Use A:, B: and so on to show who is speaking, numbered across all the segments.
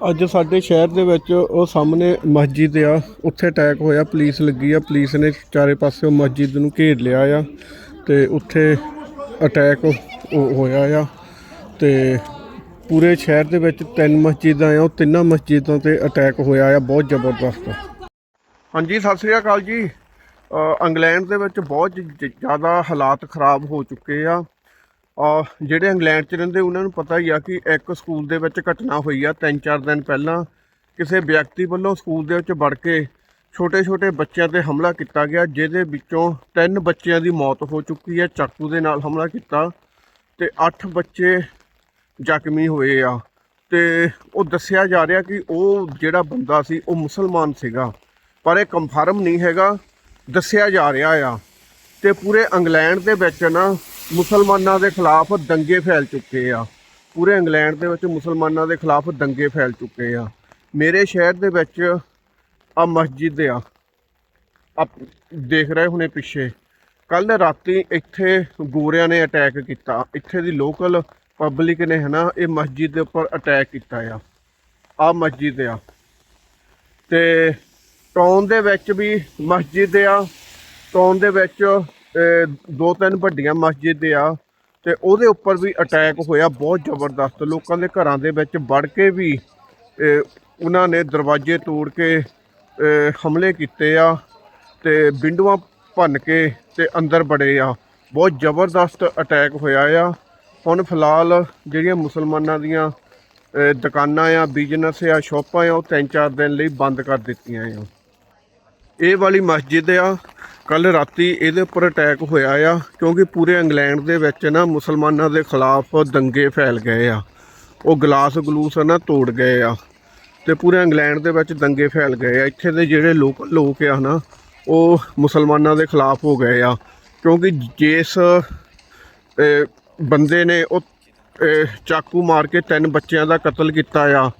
A: ਅੱਜ ਸਾਡੇ ਸ਼ਹਿਰ ਦੇ ਵਿੱਚ ਉਹ ਸਾਹਮਣੇ ਮਸਜਿਦ ਆ, ਉੱਥੇ ਅਟੈਕ ਹੋਇਆ ਪੁਲਿਸ ਲੱਗੀ ਆ ਪੁਲਿਸ ਨੇ ਚਾਰੇ ਪਾਸਿਓਂ ਮਸਜਿਦ ਨੂੰ ਘੇਰ ਲਿਆ ਆ ਤੇ ਉੱਥੇ ਅਟੈਕ ਹੋ- ਹੋਇਆ ਆ ਤੇ ਪੂਰੇ ਸ਼ਹਿਰ ਦੇ ਵਿੱਚ ਤਿੰਨ ਮਸਜਿਦਾਂ ਆ, ਉਹ ਤਿੰਨਾਂ ਮਸਜਿਦਾਂ ਤੇ ਅਟੈਕ ਹੋਇਆ ਆ, ਬਹੁਤ ਜ਼ਬਰਦਸਤ ਹਾਂਜੀ, ਸਤਿ ਸ੍ਰੀ ਅਕਾਲ ਜੀ। ਇੰਗਲੈਂਡ ਦੇ ਵਿੱਚ ਬਹੁਤ ਜ਼ਿਆਦਾ ਹਾਲਾਤ ਖਰਾਬ ਹੋ ਚੁੱਕੇ ਆ। ਆ, ਜਿਹੜੇ ਇੰਗਲੈਂਡ 'ਚ ਰਹਿੰਦੇ, ਉਹਨਾਂ ਨੂੰ ਪਤਾ ਹੀ ਆ ਕਿ ਇੱਕ ਸਕੂਲ ਦੇ ਵਿੱਚ ਘਟਨਾ ਹੋਈ ਆ, ਤਿੰਨ ਚਾਰ ਦਿਨ ਪਹਿਲਾਂ। ਕਿਸੇ ਵਿਅਕਤੀ ਵੱਲੋਂ ਸਕੂਲ ਦੇ ਵਿੱਚ ਵੜ ਕੇ ਛੋਟੇ-ਛੋਟੇ ਬੱਚਿਆਂ ਤੇ ਹਮਲਾ ਕੀਤਾ ਗਿਆ, ਜਿਹਦੇ ਵਿੱਚੋਂ ਤਿੰਨ ਬੱਚਿਆਂ ਦੀ ਮੌਤ ਹੋ ਚੁੱਕੀ ਹੈ। ਚਾਕੂ ਦੇ ਨਾਲ ਹਮਲਾ ਕੀਤਾ ਤੇ 8 ਬੱਚੇ ਜ਼ਖਮੀ ਹੋਏ ਆ। ਤੇ ਉਹ ਦੱਸਿਆ ਜਾ ਰਿਹਾ ਕਿ ਉਹ ਜਿਹੜਾ ਬੰਦਾ ਸੀ, ਉਹ ਮੁਸਲਮਾਨ ਸੀਗਾ, ਪਰ ਇਹ ਕੰਫਰਮ ਨਹੀਂ ਹੈਗਾ, ਦੱਸਿਆ ਜਾ ਰਿਹਾ ਆ। ਤੇ ਪੂਰੇ ਇੰਗਲੈਂਡ ਦੇ ਵਿੱਚ ਨਾ ਮੁਸਲਮਾਨਾਂ ਦੇ ਖਿਲਾਫ ਦੰਗੇ ਫੈਲ ਚੁੱਕੇ ਆ। ਪੂਰੇ ਇੰਗਲੈਂਡ ਦੇ ਵਿੱਚ ਮੁਸਲਮਾਨਾਂ ਦੇ ਖਿਲਾਫ ਦੰਗੇ ਫੈਲ ਚੁੱਕੇ ਆ। ਮੇਰੇ ਸ਼ਹਿਰ ਦੇ ਵਿੱਚ ਆ ਮਸਜਿਦ ਆ। ਆਪ ਦੇਖ ਰਹੇ ਹੁਣੇ ਪਿੱਛੇ। ਕੱਲ ਰਾਤੀ ਇੱਥੇ ਗੋਰਿਆਂ ਨੇ ਅਟੈਕ ਕੀਤਾ। ਇੱਥੇ ਦੀ ਲੋਕਲ ਪਬਲਿਕ ਨੇ ਹਨਾ ਇਹ ਮਸਜਿਦ ਦੇ ਉੱਪਰ ਅਟੈਕ ਕੀਤਾ ਆ। ਆ ਮਸਜਿਦ ਆ। ਤੇ ਟਾਊਨ ਦੇ ਵਿੱਚ ਵੀ ਮਸਜਿਦ ਆ। ਟਾਊਨ ਦੇ ਵਿੱਚ ਦੋ ਤਿੰਨ ਵੱਡੀਆਂ ਮਸਜਿਦ ਆ ਤੇ ਉਹਦੇ ਉੱਪਰ ਵੀ ਅਟੈਕ ਹੋਇਆ ਬਹੁਤ ਜ਼ਬਰਦਸਤ। ਲੋਕਾਂ ਦੇ ਘਰਾਂ ਦੇ ਵਿੱਚ ਵੜ ਕੇ ਵੀ ਉਹਨਾਂ ਨੇ ਦਰਵਾਜ਼ੇ ਤੋੜ ਕੇ ਹਮਲੇ ਕੀਤੇ ਆ ਤੇ ਵਿੰਡੋਆਂ ਭੰਨ ਕੇ ਤੇ ਅੰਦਰ ਬੜੇ ਆ। ਬਹੁਤ ਜ਼ਬਰਦਸਤ ਅਟੈਕ ਹੋਇਆ ਆ। ਹੁਣ ਫਿਲਹਾਲ ਜਿਹੜੀਆਂ ਮੁਸਲਮਾਨਾਂ ਦੀਆਂ ਦੁਕਾਨਾਂ ਆ ਬਿਜ਼ਨਸ ਆ ਸ਼ਾਪਾਂ ਆ, ਉਹ ਤਿੰਨ ਚਾਰ ਦਿਨ ਲਈ ਬੰਦ ਕਰ ਦਿੱਤੀਆਂ ਆ। ਇਹ ਵਾਲੀ ਮਸਜਿਦ ਆ ਕੱਲ ਰਾਤੀ ਇਹਦੇ ਉੱਪਰ ਅਟੈਕ ਹੋਇਆ ਆ, ਕਿਉਂਕਿ ਪੂਰੇ ਇੰਗਲੈਂਡ ਦੇ ਵਿੱਚ ਨਾ ਮੁਸਲਮਾਨਾਂ ਦੇ ਖਿਲਾਫ ਦੰਗੇ ਫੈਲ ਗਏ ਆ। ਉਹ ਗਲਾਸ ਗਲੂਸ ਨਾ ਤੋੜ ਗਏ ਆ ਤੇ ਪੂਰੇ ਇੰਗਲੈਂਡ ਦੇ ਵਿੱਚ ਦੰਗੇ ਫੈਲ ਗਏ ਆ। ਇੱਥੇ ਦੇ ਜਿਹੜੇ ਲੋਕ ਲੋਕ ਆ ਨਾ, ਉਹ ਮੁਸਲਮਾਨਾਂ ਦੇ ਖਿਲਾਫ ਹੋ ਗਏ ਆ, ਕਿਉਂਕਿ ਜਿਸ ਬੰਦੇ ਨੇ ਉਹ ਚਾਕੂ ਮਾਰ ਕੇ ਤਿੰਨ ਬੱਚਿਆਂ ਦਾ ਕਤਲ ਕੀਤਾ ਆ,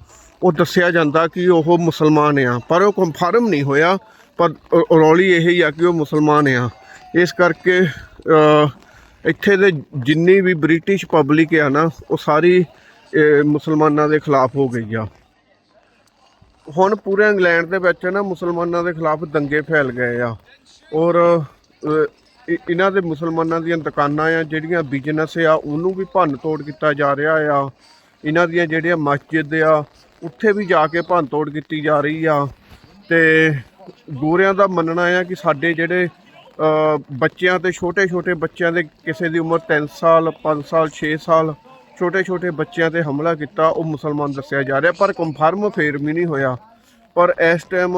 A: ਉਹ ਦੱਸਿਆ ਜਾਂਦਾ ਕਿ ਉਹ ਮੁਸਲਮਾਨ ਆ, ਪਰ ਉਹ ਕਨਫਰਮ ਨਹੀਂ ਹੋਇਆ ਪਰ ਰੌਲੀ ਇਹ ਹੀ ਆ ਕਿ ਉਹ ਮੁਸਲਮਾਨ ਆ। ਇਸ ਕਰਕੇ ਇੱਥੇ ਦੇ ਜਿੰਨੀ ਵੀ ਬ੍ਰਿਟਿਸ਼ ਪਬਲਿਕ ਆ ਨਾ, ਉਹ ਸਾਰੀ ਮੁਸਲਮਾਨਾਂ ਦੇ ਖਿਲਾਫ ਹੋ ਗਈ ਆ। ਹੁਣ ਪੂਰੇ ਇੰਗਲੈਂਡ ਦੇ ਵਿੱਚ ਨਾ ਮੁਸਲਮਾਨਾਂ ਦੇ ਖਿਲਾਫ ਦੰਗੇ ਫੈਲ ਗਏ ਆ। ਔਰ ਇਹਨਾਂ ਦੇ ਮੁਸਲਮਾਨਾਂ ਦੀਆਂ ਦੁਕਾਨਾਂ ਆ, ਜਿਹੜੀਆਂ ਬਿਜ਼ਨਸ ਆ, ਉਹਨੂੰ ਵੀ ਭੰਨ ਤੋੜ ਕੀਤਾ ਜਾ ਰਿਹਾ ਆ। ਇਹਨਾਂ ਦੀਆਂ ਜਿਹੜੀਆਂ ਮਸਜਿਦ ਆ, ਉੱਥੇ ਵੀ ਜਾ ਕੇ ਭੰਨ ਤੋੜ ਕੀਤੀ ਜਾ ਰਹੀ ਆ। ਤੇ ਗੋਰਿਆਂ ਦਾ ਮੰਨਣਾ ਆ ਕਿ ਸਾਡੇ ਜਿਹੜੇ ਬੱਚਿਆਂ ਤੇ ਛੋਟੇ ਛੋਟੇ ਬੱਚਿਆਂ ਦੇ ਕਿਸੇ ਦੀ ਉਮਰ 3 ਸਾਲ 5 ਸਾਲ 6 ਸਾਲ ਛੋਟੇ ਛੋਟੇ ਬੱਚਿਆਂ ਤੇ ਹਮਲਾ ਕੀਤਾ ਉਹ ਮੁਸਲਮਾਨ ਦੱਸਿਆ ਜਾ ਰਿਹਾ। ਪਰ ਕੰਫਰਮ ਫੇਰ ਵੀ ਨਹੀਂ ਹੋਇਆ। ਪਰ ਇਸ ਟਾਈਮ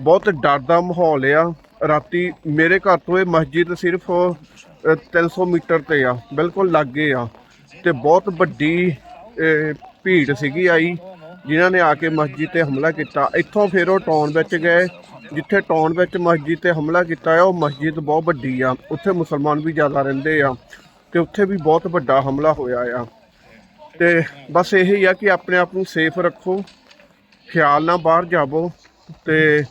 A: ਬਹੁਤ ਡਰ ਦਾ ਮਾਹੌਲ ਆ। ਰਾਤੀ ਮੇਰੇ ਘਰ ਤੋਂ ਇਹ ਮਸਜਿਦ ਸਿਰਫ ਅ, 300 ਮੀਟਰ ਤੇ ਆ ਬਿਲਕੁਲ ਲਾਗੇ ਆ। ਤੇ ਬਹੁਤ ਵੱਡੀ ਭੀੜ ਸੀਗੀ ਆਈ। ਜਿਨ੍ਹਾਂ ਨੇ ਆ ਕੇ ਮਸਜਿਦ ਤੇ ਹਮਲਾ ਕੀਤਾ। ਇੱਥੋਂ ਫਿਰ ਉਹ ਟਾਊਨ ਵਿੱਚ ਗਏ। ਜਿੱਥੇ ਟਾਊਨ ਵਿੱਚ ਮਸਜਿਦ ਤੇ ਹਮਲਾ ਕੀਤਾ ਆ ਉਹ ਮਸਜਿਦ ਬਹੁਤ ਵੱਡੀ ਆ। ਉੱਥੇ ਮੁਸਲਮਾਨ ਵੀ ਜ਼ਿਆਦਾ ਰਹਿੰਦੇ ਆ ਤੇ ਉੱਥੇ ਵੀ ਬਹੁਤ ਵੱਡਾ ਹਮਲਾ ਹੋਇਆ ਆ। ਤੇ ਬਸ ਇਹ ਹੀ ਆ ਕਿ ਆਪਣੇ ਆਪ ਨੂੰ ਸੇਫ ਰੱਖੋ, ਖਿਆਲ ਨਾਲ ਬਾਹਰ ਜਾਵੋ ਤੇ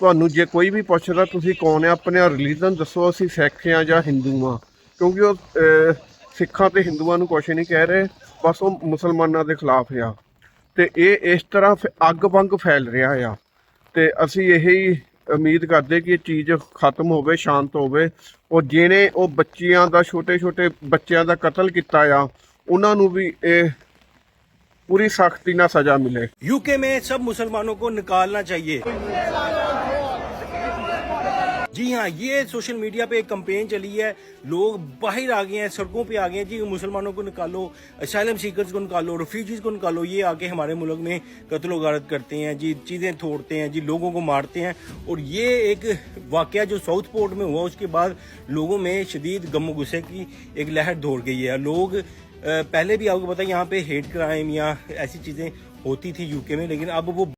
A: ਤੁਹਾਨੂੰ ਜੇ ਕੋਈ ਵੀ ਪੁੱਛਦਾ, ਤੁਸੀਂ ਕੌਣ ਆ, ਆਪਣੇ ਰਿਲੀਜਨ ਦੱਸੋ, ਅਸੀਂ ਸਿੱਖ ਆ ਜਾਂ ਹਿੰਦੂ ਆ। ਕਿਉਂਕਿ ਉਹ ਸਿੱਖਾਂ ਤੇ ਹਿੰਦੂਆਂ ਨੂੰ ਕੁਛ ਨਹੀਂ ਕਹਿ ਰਹੇ, ਬਸ ਉਹ ਮੁਸਲਮਾਨਾਂ ਦੇ ਖਿਲਾਫ ਆ। ਤੇ ਇਹ ਇਸ ਤਰ੍ਹਾਂ ਫ- ਅੱਗ ਵਾਂਗ ਫੈਲ ਰਿਹਾ ਆ ਤੇ ਅਸੀਂ ਇਹ ਹੀ ਉਮੀਦ ਕਰਦੇ ਕਿ ਇਹ ਚੀਜ਼ ਖਤਮ ਹੋਵੇ ਸ਼ਾਂਤ ਹੋਵੇ ਉਹ ਜਿਹਨੇ ਉਹ ਬੱਚਿਆਂ ਦਾ ਛੋਟੇ ਛੋਟੇ ਬੱਚਿਆਂ ਦਾ ਕਤਲ ਕੀਤਾ ਆ ਉਹਨਾਂ ਨੂੰ ਵੀ ਇਹ ਪੂਰੀ ਸਖਤੀ ਨਾਲ ਸਜ਼ਾ ਮਿਲੇ
B: यूके में सब मुसलमानों को निकालना चाहिए जी हाँ ये सोशल मीडिया पे एक कंपेन चली है। लोग बाहर आ गए हैं, सड़कों पे आ गए हैं। जी, मुसलमानों को निकालो असाइलम सीकर्स को निकालो रेफ्यूजीज को निकालो, ये आके हमारे मुल्क में कत्लो गारत करते हैं। जी, चीज़ें तोड़ते हैं, जी, लोगों को मारते हैं। और ये एक वाक़ जो साउथ पोर्ट में हुआ, उसके बाद लोगों में शदीद गम गुस्से की एक लहर दौड़ गई है। लोग पहले भी आपको पता है, यहाँ पे हेट क्राइम या ऐसी चीज़ें होती थी यूके में, लेकिन अब वो